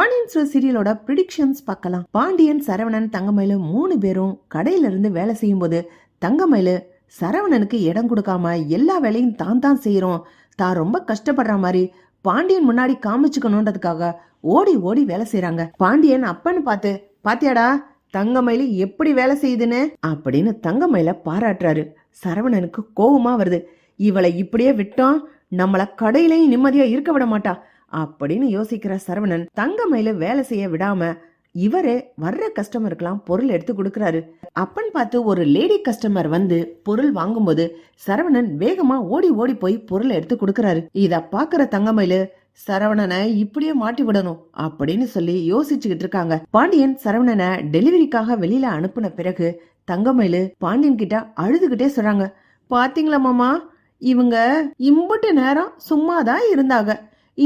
Pandian store சீரியலோட predictions பார்க்கலாம். பாண்டியன் சரவணன் தங்கமயிலு மூணு பேரும் கடையில இருந்து வேலை செய்யும் போது தங்கமயிலு சரவணனுக்கு இடம் கொடுக்காம எல்லா வேலையும் தான் தான் செய்யறோம் தான் ரொம்ப கஷ்டப்படுற மாதிரி பாண்டியன் முன்னாடி காமிச்சுக்கணுன்றதுக்காக ஓடி ஓடி வேலை செய்யறாங்க பாண்டியன் அப்பன்னு பார்த்து பாத்தியாடா தங்கமயிலு எப்படி வேலை செய்யுதுன்னு? அப்படின்னு தங்கமயில பாராட்டுறாரு. சரவணனுக்கு கோவமா வருது. இவளை இப்படியே விட்டோம். நம்மள கடையிலையும் நிம்மதியா இருக்க விட மாட்டா. அப்படின்னு யோசிக்கிற சரவணன் தங்கமயில வேலை செய்ய விடாம இவரே வர்ற கஸ்டமருக்கெல்லாம் பொருள் எடுத்து கொடுக்கறாரு. அப்பன் பார்த்து ஒரு லேடி கஸ்டமர் வந்து பொருள் வாங்கும்போது சரவணன் வேகமா ஓடி ஓடி போய் பொருளை எடுத்து கொடுக்கறாரு. இத பாக்குற தங்கமயிலு சரவணனை இப்படியே மாட்டி விடணும் அப்படின்னு சொல்லி யோசிச்சுக்கிட்டு இருக்காங்க. பாண்டியன் சரவணனை டெலிவரிக்காக வெளியில அனுப்புன பிறகு தங்கமயிலு பாண்டியன் கிட்ட அழுதுகிட்டே சொல்றாங்க பாத்தீங்களா மாமா இவங்க இம்புட்டு நேரம் சும்மாதான் இருந்தாங்க.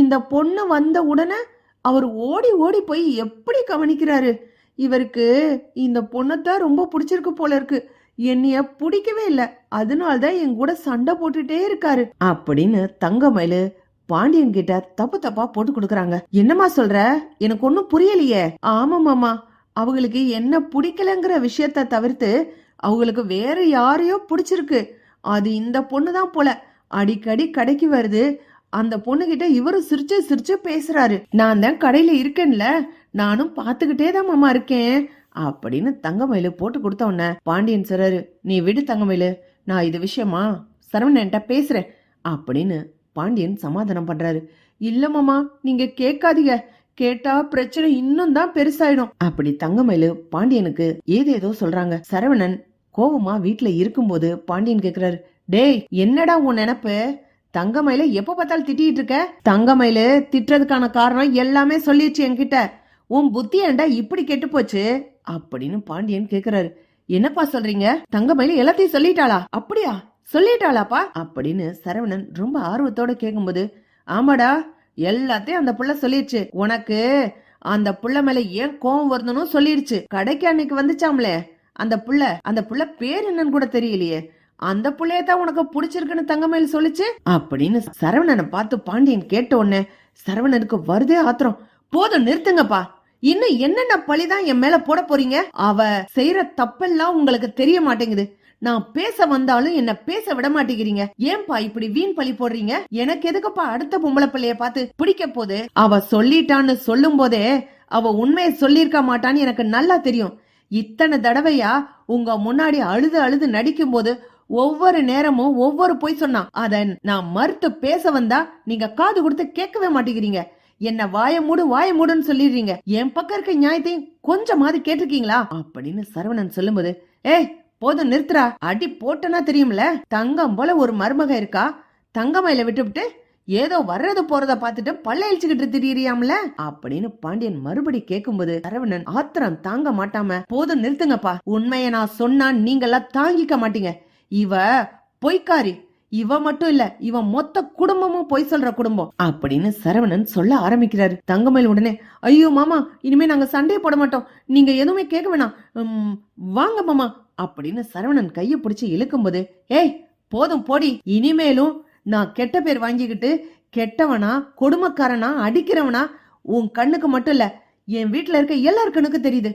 இந்த பொண்ணு வந்த உடனே அவர் ஓடி ஓடி போய் எப்படி கவனிக்கிறாரு? இவருக்கு இந்த பொண்ணைத்தான் ரொம்ப பிடிச்சிருக்கு போல இருக்கு. என்னைய பிடிக்கவே இல்லை. அதனால தான் என் கூட சண்டை போட்டுட்டே இருக்காரு. அப்படின்னு தங்கமயிலு பாண்டியன் கிட்ட தப்பு தப்பா போட்டு கொடுக்கறாங்க. என்னம்மா சொல்ற? எனக்கு ஒன்னும் புரியலையே. ஆமா மாமா. அவங்களுக்கு என்ன பிடிக்கலங்கிற விஷயத்த தவிர்த்து அவங்களுக்கு வேற யாரையோ பிடிச்சிருக்கு. அது இந்த பொண்ணு தான் போல. அடிக்கடி கடைக்கு வருது. அந்த பொண்ணுகிட்ட இவரும் சிரிச்ச சிரிச்ச பேசுறாரு. நான் தான் கடையில இருக்கேன்ல நானும் பாத்துக்கிட்டே தான் மாமா இருக்கேன் அப்படின்னு தங்கமயிலு போட்டு கொடுத்த உடனே பாண்டியன் சொல்றாரு நீ விடு தங்கமயிலு நான் இது விஷயமா சரவணன்ட்ட பேசுறேன் அப்படின்னு பாண்டியன் சமாதானம் பண்றாரு. இல்ல மாமா நீங்க கேட்காதீங்க கேட்டா பிரச்சனை இன்னும் தான் பெருசாயிடும் அப்படி தங்கமயிலு பாண்டியனுக்கு ஏதேதோ சொல்றாங்க. சரவணன் கோவமா வீட்டுல இருக்கும்போது பாண்டியன் கேக்குறாரு டேய் என்னடா உன் நினப்பு? தங்கமயில எப்ப பார்த்தாலும் திட்டிட்டு இருக்க? தங்கமயில திட்டுறதுக்கான காரணம் எல்லாமே சொல்லிடுச்சு என்கிட்ட. உன் புத்தி ஏன்டா இப்படி கெட்டு போச்சு? அப்படின்னு பாண்டியன் கேக்குறாரு. என்னப்பா சொல்றீங்க? தங்கமயில எல்லாத்தையும் சொல்லிட்டாளா? அப்படியா? சொல்லிட்டாளாப்பா? அப்படின்னு சரவணன் ரொம்ப ஆர்வத்தோட கேட்கும்போது ஆமாடா எல்லாத்தையும் அந்த புள்ள சொல்லிடுச்சு. உனக்கு அந்த புள்ள மேல ஏன் கோவம் வருதுன்னு சொல்லிடுச்சு. கடைக்கு அன்னைக்கு வந்துச்சாம்லே அந்த புள்ள அந்த புள்ள பேர் என்னன்னு கூட தெரியலையே. அந்த புள்ளைய தான் உனக்கு பிடிச்சிருக்குன்னு தங்கமயில் சொல்லிச்சு? அப்படின்னு சரவணனை பார்த்து பாண்டியன் கேட்ட உடனே சரவணனுக்கு வருதே ஆத்திரம். போதும் நிறுத்துங்கப்பா. இன்னும் என்னென்ன பழிதான் என் மேல போட போறீங்க? அவ செய்யற தப்பெல்லாம் உங்களுக்கு தெரிய மாட்டேங்குது. நான் பேச வந்தாலும் என்ன பேச விட மாட்டேங்கிறீங்க. ஏன்பா இப்படி வீண் பழி போடுறீங்க? எனக்கு எதுக்குப்பா அடுத்த பொம்பளை பிள்ளைய பார்த்து பிடிக்க போது அவ சொல்லிட்டான்னு சொல்லும் போதே அவ உண்மையை சொல்லியிருக்க மாட்டான்னு எனக்கு நல்லா தெரியும். இத்தனை தடவையா உங்க முன்னாடி அழுது அழுது நடிக்கும் போது ஒவ்வொரு நேரமும் ஒவ்வொரு பொய் சொன்னான். அத நான் மறுத்து பேச வந்தா நீங்க காது கொடுத்து கேட்கவே மாட்டேங்கிறீங்க. என்ன வாய மூடு வாய மூடுன்னு சொல்லிடுறீங்க. என் பக்கம் இருக்க நியாயத்தையும் கொஞ்சமாவது கேட்டிருக்கீங்களா? அப்படின்னு சரவணன் சொல்லும்போது ஏய் போதும் நிறுத்துறா அடி போட்டனா தெரியும்ல? தங்கம் போல ஒரு மருமக இருக்கா? தங்கமயில விட்டுவிட்டு ஏதோ வர்றது போறத பார்த்துட்டு பல்ல இழிச்சுக்கிட்டு அப்படின்னு பாண்டியன் மறுபடி கேட்கும்போது சரவணன் ஆத்திரம் தாங்க மாட்டாம போதும் நிறுத்துங்கப்பா. உண்மைய நான் சொன்னா நீங்கெல்லாம் தாங்கிக்க மாட்டீங்க. இவ பொய்க்காரி. இவ மட்டும் இல்ல இவன் மொத்த குடும்பமும் பொய் சொல்ற குடும்பம். அப்படின்னு சரவணன் சொல்ல ஆரம்பிக்கிறாரு. தங்கமயில் உடனே ஐயோ மாமா இனிமே நாங்க சண்டையை போட மாட்டோம். நீங்க எதுவுமே கேட்க வேணாம். வாங்க மாமா. அப்படின்னு சரவணன் கைய பிடிச்சி இழுக்கும்போது ஏய் போதும் போடி. இனிமேலும் நான் கெட்ட பேர் வாங்கிக்கிட்டு கெட்டவனா கொடுமக்காரனா அடிக்கிறவனா உன் கண்ணுக்கு மட்டும் இல்ல என் வீட்டுல இருக்க எல்லார் கண்ணுக்கு தெரியுது.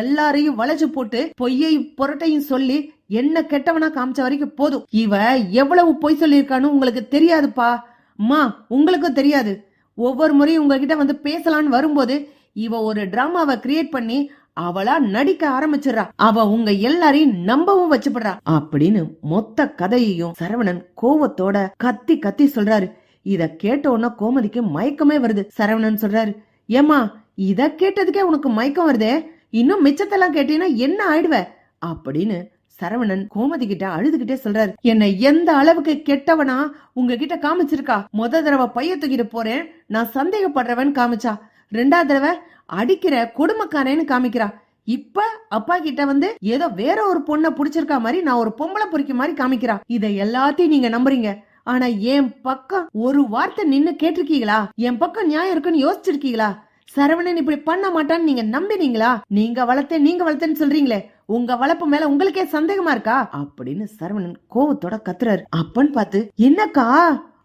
எல்லாரையும் வளைச்சு போட்டு பொய்யை புரட்டையும் சொல்லி என்ன கெட்டவனா காமிச்ச வரைக்கும் போதும். இவ எவ்வளவு பொய் சொல்லியிருக்கான்னு உங்களுக்கு தெரியாதுப்பா. அம்மா உங்களுக்கும் தெரியாது. ஒவ்வொரு முறையும் உங்ககிட்ட வந்து பேசலான்னு வரும்போது இவ ஒரு டிராமாவை கிரியேட் பண்ணி அவளா நடிக்க ஆரம்பிச்சிடுறா. அவ உங்க எல்லாரையும் நம்பவும் வச்சுப்படுறா. அப்படின்னு மொத்த கதையையும் சரவணன் கோவத்தோட கத்தி கத்தி சொல்றாரு. இத கேட்ட உடனே கோமதிக்கு மயக்கமே வருது. சரவணன் சொல்றாரு ஏமா இத கேட்டதுக்கே உனக்கு மயக்கம் வருதே? இன்னும் மிச்சத்தெல்லாம் கேட்டீங்கன்னா என்ன ஆயிடுவ? அப்படின்னு சரவணன் கோமதி கிட்ட அழுதுகிட்டே சொல்றாரு என்னை எந்த அளவுக்கு கெட்டவனா உங்ககிட்ட காமிச்சிருக்கா? முத தடவை பைய தூக்கிட்டு போறேன். நான் சந்தேகப்படுறவன் காமிச்சா. ரெண்டாவது தடவை அடிக்கிற கொடுமைக்காரன்னு காமிக்கிறா. இப்ப அப்பா கிட்ட வந்து ஏதோ வேற ஒரு பொண்ணை புடிச்சிருக்கா மாதிரி நான் ஒரு பொம்பளை பொறிக்க மாதிரி காமிக்கிறா. இதை எல்லாத்தையும் நீங்க நம்புறீங்க. ஆனா என் பக்கம் ஒரு வார்த்தை நின்னு கேட்டிருக்கீங்களா? என் பக்கம் நியாயம் இருக்குன்னு யோசிச்சிருக்கீங்களா? சரவணன் இப்படி பண்ண மாட்டான்னு நீங்க நம்பினீங்களா? நீங்க வளர்த்தேன் நீங்க வளர்த்தேன்னு சொல்றீங்களே. உங்க வளர்ப்பு மேல உங்களுக்கே சந்தேகமா இருக்கா? அப்படின்னு சரவணன் கோவத்தோட கத்துறாரு. அப்பன்னு பார்த்து என்னக்கா?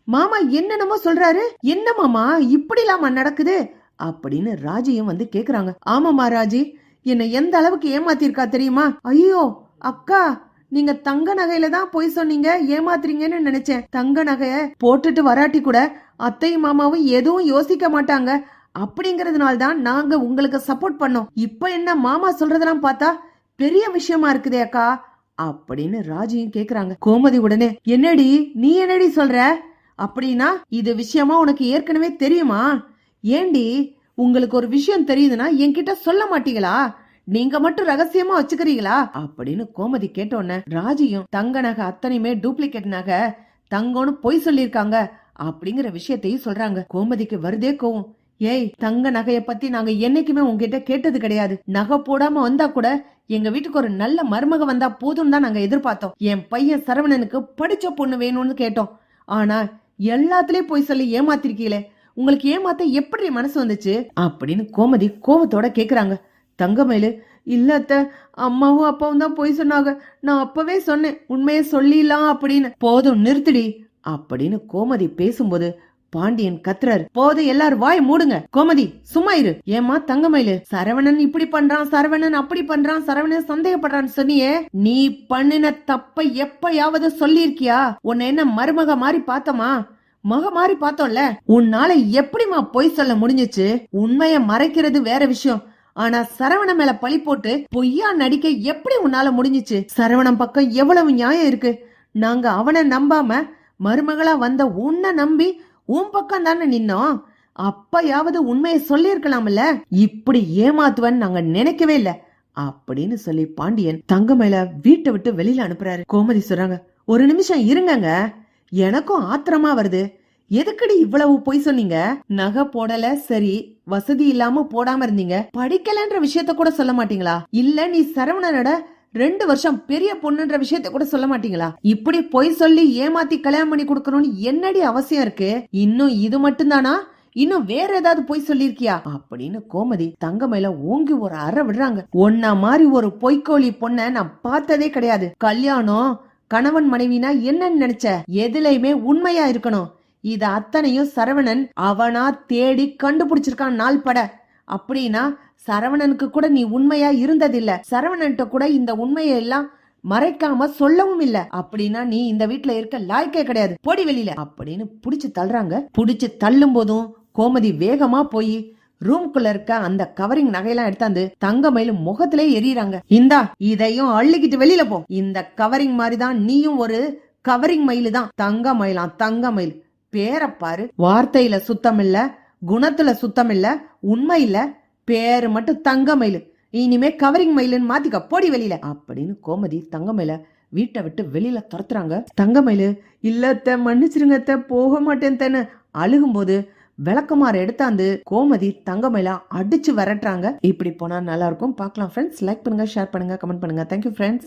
மாமா என்னென்னமோ சொல்றாரு? என்ன மாமா? இப்படி இல்லாம நடக்குது? அப்படின்னு ராஜியும் வந்து கேக்குறாங்க. ஆமாமா ராஜி. என்னை எந்த அளவுக்கு ஏமாத்திருக்கா தெரியுமா? ஐயோ அக்கா நீங்க தங்க நகையில தான் போய் சொன்னீங்க. ஏமாத்துறீங்கன்னு நினைச்சேன். தங்க நகைய போட்டுட்டு வராட்டி கூட அத்தையும் மாமாவும் எதுவும் யோசிக்க மாட்டாங்க. அப்படிங்கறதுனால தான் நாங்க உங்களுக்கு சப்போர்ட் பண்ணோம். இப்ப என்ன மாமா சொல்றதெல்லாம் பார்த்தா பெரிய விஷயமா இருக்குதே அக்கா அப்படின்னு ராஜியும் கேக்குறாங்க. கோமதி உடனே என்னடி நீ என்னடி சொல்ற? அப்படின்னா இது விஷயமா உனக்கு ஏற்கனவே தெரியுமா? ஏண்டி உங்களுக்கு ஒரு விஷயம் தெரியுதுன்னா என்கிட்ட சொல்ல மாட்டீங்களா? நீங்க மட்டும் ரகசியமா வச்சுக்கிறீங்களா? அப்படின்னு கோமதி கேட்டோன்ன ராஜியும் தங்க நகை அத்தனையுமே டூப்ளிகேட் நகை தங்கம்னு பொய் சொல்லியிருக்காங்க அப்படிங்கிற விஷயத்தையும் சொல்றாங்க. கோமதிக்கு வருதே கோவம். ஏய் தங்க நகைய பத்தி நாங்க என்னைக்குமே உங்ககிட்ட கேட்டது கிடையாது. நகை போடாம வந்தா கூட எங்க வீட்டுக்கு ஒரு நல்ல மருமக வந்தா போதும் தான் நாங்க எதிர்பார்த்தோம். என் பையன் சரவணனுக்கு படிச்ச பொண்ணு வேணும்னு கேட்டோம். ஆனா எல்லாத்துலயும் போய் சொல்லி ஏமாத்திருக்கீங்களே. உங்களுக்கு ஏமாத்த எப்படி மனசு வந்துச்சு? அப்படின்னு கோமதி கோவத்தோட கேக்குறாங்க. தங்கமேலு இல்ல அம்மாவும் அப்பாவும் தான் போய் சொன்னாங்க. நான் அப்பவே சொன்னேன். உண்மையை சொல்லிடலாம் அப்படின்னு. போதும் நிறுத்திடி. அப்படின்னு கோமதி பேசும்போது பாண்டியன் கத்துறாரு போது எல்லாரும் வாய் மூடுங்க. கோமதி சும்மா இரு. ஏமா தங்கமயிலு? சரவணன் இப்படி பண்றான் சரவணன் அப்படி பண்றான் சரவணன் சந்தேகப்படுறான்னு சொன்னியே. நீ பண்ணின தப்ப எப்பயாவது சொல்லியிருக்கியா? உன்னை என்ன மருமக மாதிரி பார்த்தமா? மக மாதிரி பார்த்தோம்ல. உன்னால எப்படிமா பொய் சொல்ல முடிஞ்சுச்சு? உண்மைய மறைக்கிறது வேற விஷயம். ஆனா சரவண மேல பழி போட்டு பொய்யா நடிக்க எப்படி உன்னால முடிஞ்சுச்சு? சரவணன் பக்கம் எவ்வளவு நியாயம் இருக்கு. நாங்க அவனை நம்பாம மருமகளா வந்த உன்னை நம்பி உன் பக்கம் தானே நின்னோம்? அப்பயாவது உண்மையை சொல்லியிருக்கலாம்ல? இப்படி ஏமாத்துவன்னு நாங்க நினைக்கவே இல்ல. அப்படின்னு சொல்லி பாண்டியன் தங்கமயில வீட்டை விட்டு வெளியில அனுப்புறாரு. கோமதி சொல்றாங்க ஒரு நிமிஷம் இருங்கங்க. எனக்கும் ஆத்திரமா வருது. எதுக்கடி இவ்வளவு பொய் சொன்னீங்க? நகை போடல சரி. வசதி இல்லாம போடாம இருந்தீங்க. படிக்கலன்ற விஷயத்த கூட சொல்ல மாட்டீங்களா? இல்ல நீ சரவணனோட ரெண்டு வருஷம் பெரிய பொண்ணுன்ற விஷயத்த கூட சொல்ல மாட்டீங்களா? இப்படி பொய் சொல்லி ஏமாத்தி கல்யாணம் பண்ணி கொடுக்கணும்னு என்னடி அவசியம் இருக்கு? இன்னும் இது மட்டும்தானா? இன்னும் வேற ஏதாவது பொய் சொல்லிருக்கியா அப்படின்னு கோமதி தங்கமயில ஓங்கி ஒரு அற விடுறாங்க. ஒன்னா மாதிரி ஒரு பொய்க்கோழி பொண்ண நான் பார்த்ததே கிடையாது. கல்யாணம் கணவன் மனைவினா என்னன்னு நினைச்ச? எதுலயுமே உண்மையா இருக்கணும். இத அத்தனையும் சரவணன் அவனா தேடி கண்டுபிடிச்சிருக்கான் நாள் பட அப்படின்னா சரவணனுக்கு கூட நீ உண்மையா இருந்ததில்ல. சரவணன்ட்ட கூட இந்த உண்மையை எல்லாம் மறைக்காம சொல்லவும் இல்ல. அப்படின்னா நீ இந்த வீட்டுல இருக்க லாய்க்கே கிடையாது. போடி வெளியில. அப்படின்னு புடிச்சு தள்ளுறாங்க. புடிச்சு தள்ளும் போதும் கோமதி வேகமா போய் ரூம்குள்ள இருக்க அந்த கவரிங் நகையெல்லாம் எடுத்தாந்து தங்க மயிலும் முகத்திலே எரியறாங்க இந்தா இதையும் அள்ளிக்கிட்டு வெளியில போ. இந்த கவரிங் மாதிரி தான் நீயும் ஒரு கவரிங் மயிலு தான் தங்க மயிலாம் தங்க மயில். பேரப்பாரு வார்த்தையில சுத்தம் இல்லை குணத்துல சுத்தம் இல்ல உண்மை இல்ல பேரு மட்டும் தங்க மயில். இனிமே கவரிங் மயிலுன்னு மாத்திக்க போடி வெளியில. அப்படின்னு கோமதி தங்க மயில வீட்டை விட்டு வெளியில துரத்துறாங்க. தங்க மயிலு இல்ல போக மாட்டேன் தானே அழுகும்போது விளக்கமாறு எடுத்தாந்து கோமதி தங்கமயிலா அடிச்சு விரட்டுறாங்க. இப்படி போனா நல்லா இருக்கும். பார்க்கலாம் ஃப்ரெண்ட்ஸ் லைக் பண்ணுங்க ஷேர் பண்ணுங்க கமெண்ட் பண்ணுங்க. Thank you friends